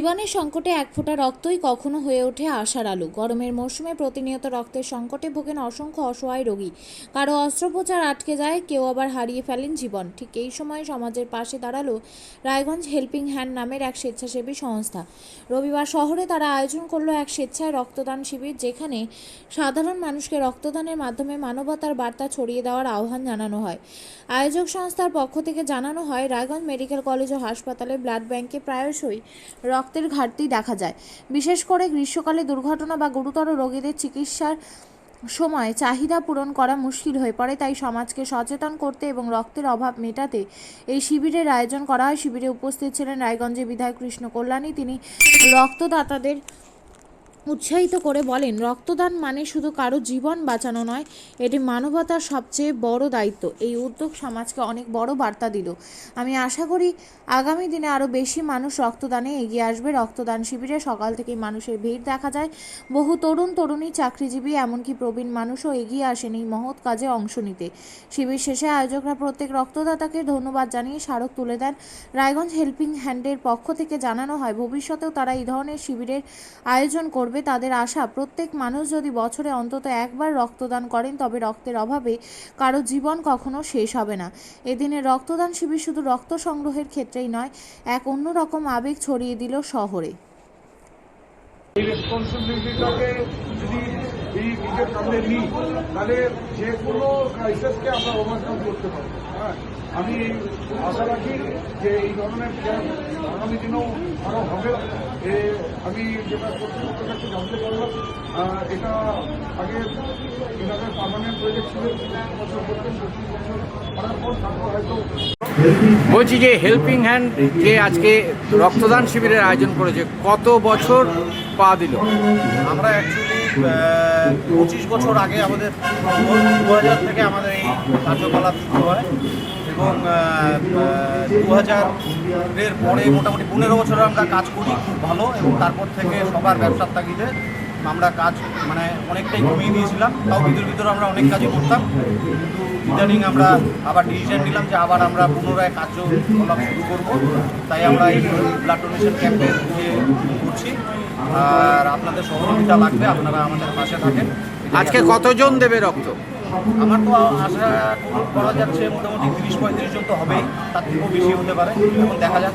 জীবনের সংকটে এক ফোঁটা রক্তই কখনো হয়ে ওঠে আশার আলো। গরমের মরশুমে প্রতিনিয়ত রক্তের সংকটে ভোগেন অসংখ্য অসহায় রোগী। কারও অস্ত্রোপচার আটকে যায়, কেউ আবার হারিয়ে ফেলেন জীবন। ঠিক এই সময় সমাজের পাশে দাঁড়াল রায়গঞ্জ হেল্পিং হ্যান্ড নামের এক স্বেচ্ছাসেবী সংস্থা। রবিবার শহরে তারা আয়োজন করল এক স্বেচ্ছায় রক্তদান শিবির, যেখানে সাধারণ মানুষকে রক্তদানের মাধ্যমে মানবতার বার্তা ছড়িয়ে দেওয়ার আহ্বান জানানো হয়। আয়োজক সংস্থার পক্ষ থেকে জানানো হয়, রায়গঞ্জ মেডিকেল কলেজ ও হাসপাতালে ব্লাড ব্যাংকে প্রায়শই রক্তের ঘাটতি দেখা যায়। বিশেষ করে গ্রীষ্মকালে দুর্ঘটনা বা গুরুতর রোগীদের চিকিৎসার সময় চাহিদা পূরণ করা মুশকিল হয়ে পড়ে, তাই সমাজকে সচেতন করতে এবং রক্তের অভাব মেটাতে এই শিবিরের আয়োজন করা হয়। শিবিরে উপস্থিত ছিলেন রায়গঞ্জের বিধায়ক কৃষ্ণ কল্যাণী, তিনি রক্তদাতাদের উৎসাহিত করে বলেন, রক্তদান মানে শুধু কারও জীবন বাঁচানো নয়, এটি মানবতার সবচেয়ে বড় দায়িত্ব। এই উদ্যোগ সমাজকে অনেক বড় বার্তা দিল। আমি আশা করি আগামী দিনে আরও বেশি মানুষ রক্তদানে এগিয়ে আসবে। রক্তদান শিবিরে সকাল থেকেই মানুষের ভিড় দেখা যায়। বহু তরুণ, তরুণী, চাকরিজীবী, এমনকি প্রবীণ মানুষও এগিয়ে আসেন এই মহৎ কাজে অংশ নিতে। শিবির শেষে আয়োজকরা প্রত্যেক রক্তদাতাকে ধন্যবাদ জানিয়ে স্মারক তুলে দেন। রায়গঞ্জ হেল্পিং হ্যান্ডের পক্ষ থেকে জানানো হয়, ভবিষ্যতেও তারা এই ধরনের শিবিরের আয়োজন করবে। তাদের আশা, প্রত্যেক মানুষ যদি বছরে অন্তত একবার রক্তদান করেন, তবে রক্তের অভাবে কারও জীবন কখনো শেষ হবে না। এদিনে রক্তদান শিবির শুধু রক্ত সংগ্রহের ক্ষেত্রেই নয়, এক অন্যরকম আবেগ ছড়িয়ে দিল শহরে। এই নিজের কাঁধে নিই। তাহলে যে কোনো ক্রাইসিসকে আমরা ওভারকাম করতে পারব। হ্যাঁ? আমি আশা রাখি যে এই ধরনের ক্যাম্প আগামী দিনেও আরও হবে। আমি যেটা কর্তৃপক্ষের কাছে জানতে পারলাম এটা আগে এনাদের পার্মানেন্ট প্রজেক্ট ছিল বছর করতেন পঁচিশ বছর করার পর তারপর হয়তো বলছি যে হেল্পিং হ্যান্ড যে আজকে রক্তদান শিবিরের আয়োজন করেছে কত বছর পা দিল? আমরা অ্যাকচুয়ালি পঁচিশ বছর আগে আমাদের দু হাজার থেকে আমাদের এই কার্যকলাপ শুরু হয় এবং দু হাজারের পরে মোটামুটি পনেরো বছর আমরা কাজ করি খুব ভালো এবং তারপর থেকে সবার ব্যবসার তাগিদে আমরা কাজ মানে অনেকটাই কমিয়ে দিয়েছিলাম তাও ভিতর ভিতরে আমরা অনেক কাজই করতাম। কিন্তু ইদানিং আমরা আবার ডিসিশন নিলাম যে আবার আমরা পুনরায় কার্যকলাপ শুরু করব। তাই আমরা এই ব্লাড ডোনেশন ক্যাম্পে করছি আর আপনাদের সহযোগিতা লাগবে আপনারা আমাদের পাশে থাকেন। আজকে কতজন দেবে রক্ত? আমার তো আশা করা যাচ্ছে মোটামুটি তিরিশ পঁয়ত্রিশ জন তো হবেই তার থেকেও বেশি হতে পারে। এখন দেখা যাক